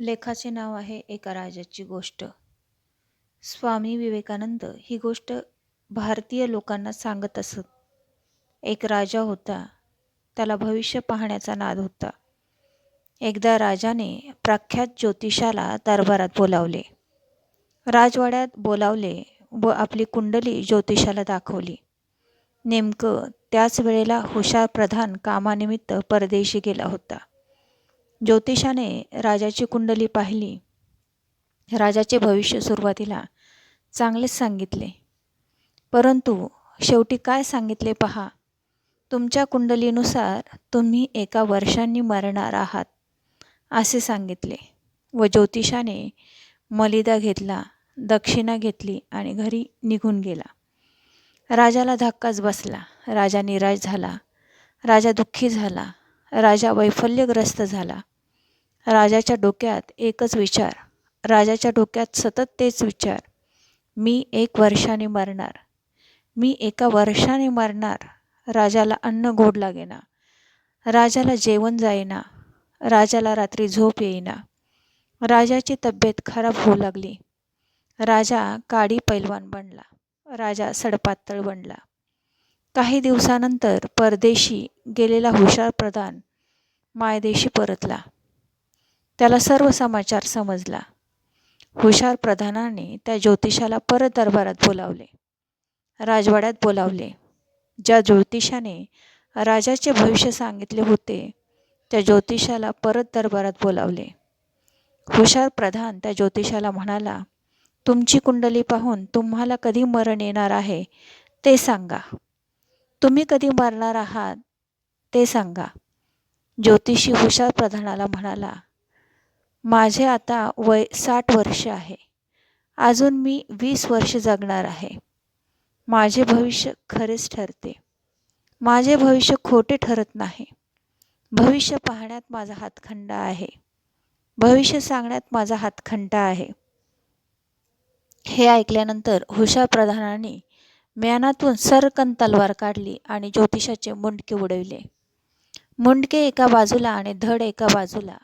लेखाचे नाव आहे एका राजाची गोष्ट. स्वामी विवेकानंद ही गोष्ट भारतीय लोकांना सांगत असत. एक राजा होता त्याला भविष्य पाहण्याचा नाद होता. एकदा राजाने प्रख्यात ज्योतिषाला दरबारात बोलावले. राजवाड्यात बोलावले व आपली कुंडली ज्योतिषाला दाखवली. नेमकं त्याच वेळेला हुशार प्रधान कामानिमित्त परदेशी गेला होता. ज्योतिषाने राजाची कुंडली पाहिली. राजाचे भविष्य सुरुवातीला चांगलेच सांगितले. परंतु शेवटी काय सांगितले पहा? तुमच्या कुंडलीनुसार तुम्ही एका वर्षांनी मरणार आहात असे सांगितले व ज्योतिषाने मलिदा घेतला दक्षिणा घेतली आणि घरी निघून गेला. राजाला धक्काच बसला. राजा निराश झाला. राजा दुःखी झाला. राजा वैफल्यग्रस्त झाला. राजाच्या डोक्यात एकच विचार. राजाच्या डोक्यात सतत तेच विचार. मी एक वर्षाने मरणार. मी एका वर्षाने मरणार. राजाला अन्न गोड लागेना. राजाला जेवण जाईना राजाला रात्री झोप येईना. राजाची तब्येत खराब होऊ लागली. राजा काडी पैलवान बनला. राजा सडपातळ बनला. काही दिवसानंतर परदेशी गेलेला हुशार प्रधान मायदेशी परतला. त्याला सर्व समाचार समजला. हुशार प्रधानाने त्या ज्योतिषाला परत दरबारात बोलावले. राजवाड्यात बोलावले. ज्या ज्योतिषाने राजाचे भविष्य सांगितले होते त्या ज्योतिषाला परत दरबारात बोलावले. हुशार प्रधान त्या ज्योतिषाला म्हणाला तुमची कुंडली पाहून तुम्हाला कधी मरण येणार आहे ते सांगा. तुम्ही कधी मरणार आहात ते सांगा. ज्योतिषी हुशार प्रधानाला म्हणाला माझे आता वय साठ वर्ष आहे. अजून मी वीस वर्ष जगणार आहे. माझे भविष्य खरेच ठरते. माझे भविष्य खोटे ठरत नाही. भविष्य पाहण्यात माझा हातखंडा आहे. भविष्य सांगण्यात माझा हातखंडा आहे. हे ऐकल्यानंतर हुशार प्रधानाने म्यानातून सरकन तलवार काढली आणि ज्योतिषाचे मुंडके उडविले. मुंडके एका बाजूला आणि धड एका बाजूला.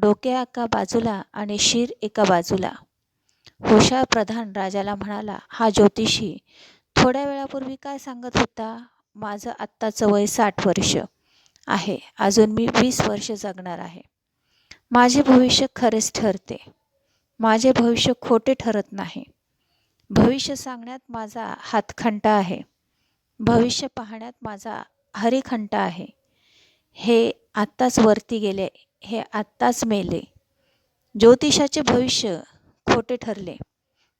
डोके एका बाजूला आणि शिर एका बाजूला. हुशार प्रधान राजाला म्हणाला हा ज्योतिषी थोड्या वेळापूर्वी काय सांगत होता? माझं आत्ताचं वय साठ वर्ष आहे. अजून मी वीस वर्ष जगणार आहे. माझे भविष्य खरेच ठरते. माझे भविष्य खोटे ठरत नाही. भविष्य सांगण्यात माझा हातखंटा आहे. भविष्य पाहण्यात माझा हरिखंटा आहे. हे आत्ताच वरती गेले हे आत्ताच मेले. ज्योतिषाचे भविष्य खोटे ठरले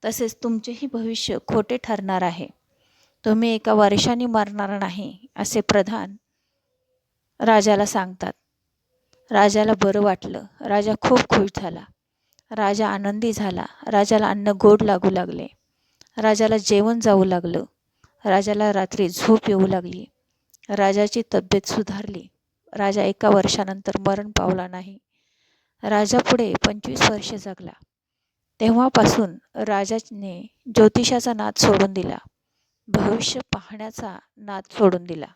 तसेच तुमचेही भविष्य खोटे ठरणार आहे. तुम्ही एका वर्षाने मरणार नाही असे प्रधान राजाला सांगतात. राजाला बरं वाटलं. राजा खूप खुश झाला. राजा आनंदी झाला. राजाला अन्न गोड लागू लागले. राजाला जेवण जाऊ लागलं. राजाला रात्री झोप येऊ लागली. राजाची तब्येत सुधारली. राजा एका वर्षानंतर मरण पावला नाही. राजा पुढे पंचवीस वर्ष जगला. तेव्हापासून राजाने ज्योतिषाचा नाद सोडून दिला. भविष्य पाहण्याचा नाद सोडून दिला.